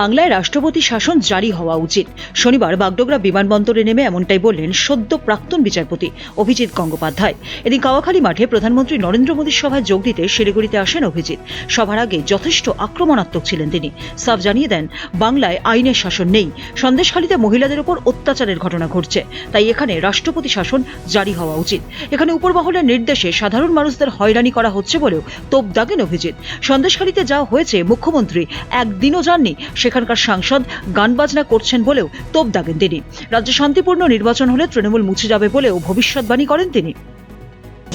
বাংলায় রাষ্ট্রপতি শাসন জারি হওয়া উচিত। শনিবার বাগডোগরা বিমানবন্দরে নেমে এমনটাই বললেন সদ্য প্রাক্তন বিচারপতি অভিজিৎ গঙ্গোপাধ্যায়। এদিন কাওয়াখালী মাঠে প্রধানমন্ত্রী নরেন্দ্র মোদীর সভায় যোগ দিতে শিলিগুড়িতে আসেন অভিজিৎ। সভার আগে যথেষ্ট আক্রমণাত্মক ছিলেন তিনি। সাফ জানিয়ে দেন, বাংলায় আইনের শাসন নেই। সন্দেশখালীতে মহিলাদের উপর অত্যাচারের ঘটনা ঘটছে। তাই এখানে রাষ্ট্রপতি শাসন জারি হওয়া উচিত। এখানে উপরমহলের নির্দেশে সাধারণ মানুষদের হয়রানি করা হচ্ছে বলেও তোপ দাগেন অভিজিৎ। সন্দেশখালীতে যা হয়েছে মুখ্যমন্ত্রী একদিনও যাননি সেখানকার সাংসদ গান বাজনা করছেন বলেও তোপ দাগেন তিনি। রাজ্যে শান্তিপূর্ণ নির্বাচন হলে তৃণমূল মুছে যাবে বলেও ভবিষ্যৎবাণী করেন তিনি।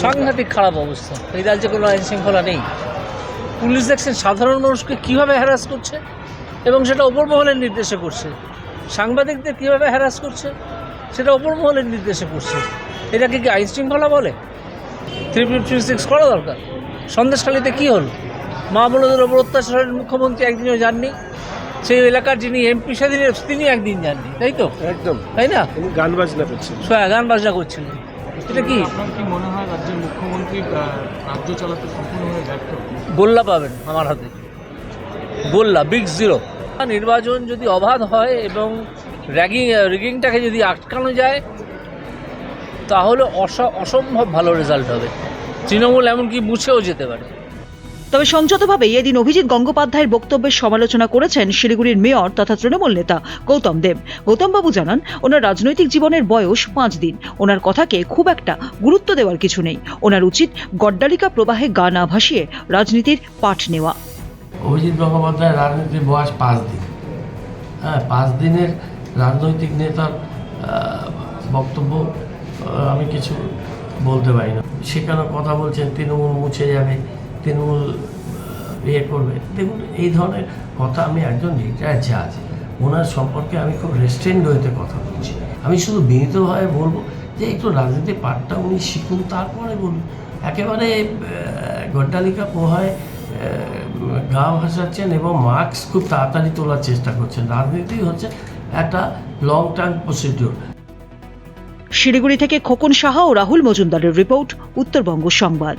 সাংঘাতিক খারাপ অবস্থা। এই রাজ্যে কোনো আইন শৃঙ্খলা নেই। পুলিশ দেখছেন সাধারণ মানুষকে কীভাবে হ্যারাস করছে এবং সেটা ওপর মহলের নির্দেশে করছে। সাংবাদিকদের কীভাবে হ্যারাস করছে, সেটা ওপর মহলের নির্দেশে করছে। এটাকে কি আইন শৃঙ্খলা বলে? থ্রি ফিফটি সিক্স করা দরকার। সন্দেশখালিতে কী হলো? মা বোনদের ওপর অত্যাচারের মুখ্যমন্ত্রী একদিনও যাননি। সেই এলাকার যিনি এমপি সেদিন তিনি একদিন যাননি তাই তো? একদম। তাই না? গান বাজনা করছেন সোয়া গান বাজনা করছিলেন। এটা কি? কি মনে হয় রাজ্যের মুখ্যমন্ত্রী রাজ্য চালাতে সম্পূর্ণভাবে ব্যর্থ? গোল্লা পাবেন আমার হাতে। গোল্লা বিগ জিরো নির্বাচন যদি অবাধ হয় এবং র্যাগিং রিগিংটাকে যদি আটকানো যায় তাহলে অস- অসম্ভব ভালো রেজাল্ট হবে। তৃণমূল এমনকি মুছেও যেতে পারে। তবে সংযতভাবেই এদিন অভিজিৎ গঙ্গোপাধ্যায়ের বক্তব্যের সমালোচনা করেছেন শিলিগুড়ির মেয়র তথা তৃণমূল নেতা গৌতম দেব। গৌতম বাবু জানান, ওনার রাজনৈতিক জীবনের বয়স পাঁচ দিন। ওনার কথাকে খুব একটা গুরুত্ব দেওয়ার কিছু নেই। ওনার উচিত গড্ডালিকা প্রবাহে গা না ভাসিয়ে রাজনীতির পাঠ নেওয়া। অভিজিৎ গঙ্গোপাধ্যায় রাজনীতির বয়স পাঁচ দিন। হ্যাঁ পাঁচ দিনের রাজনৈতিক নেতার বক্তব্য আমি কিছু বলতে পারি না। সেখানে কথা বলছেন? তৃণমূল মুছে যাবে। তৃণমূল ইয়ে করবে। দেখুন, এই ধরনের কথা আমি একজন রিটায়ার জাজ ওনার সম্পর্কে আমি খুব রেস্টুরেন্ট হইতে কথা বলছি। আমি শুধু বিনীতভাবে বলব যে একটু রাজনীতির পাঠটা উনি শিখুন, তারপরে বলুন। একেবারে গড্ডালিকা পোহায় গা ভাসাচ্ছেন এবং মার্কস খুব তাড়াতাড়ি তোলার চেষ্টা করছেন। রাজনীতি হচ্ছে একটা লং টার্ম প্রসিডিউর শিলিগুড়ি থেকে খোকন সাহা ও রাহুল মজুমদারের রিপোর্ট উত্তরবঙ্গ সংবাদ।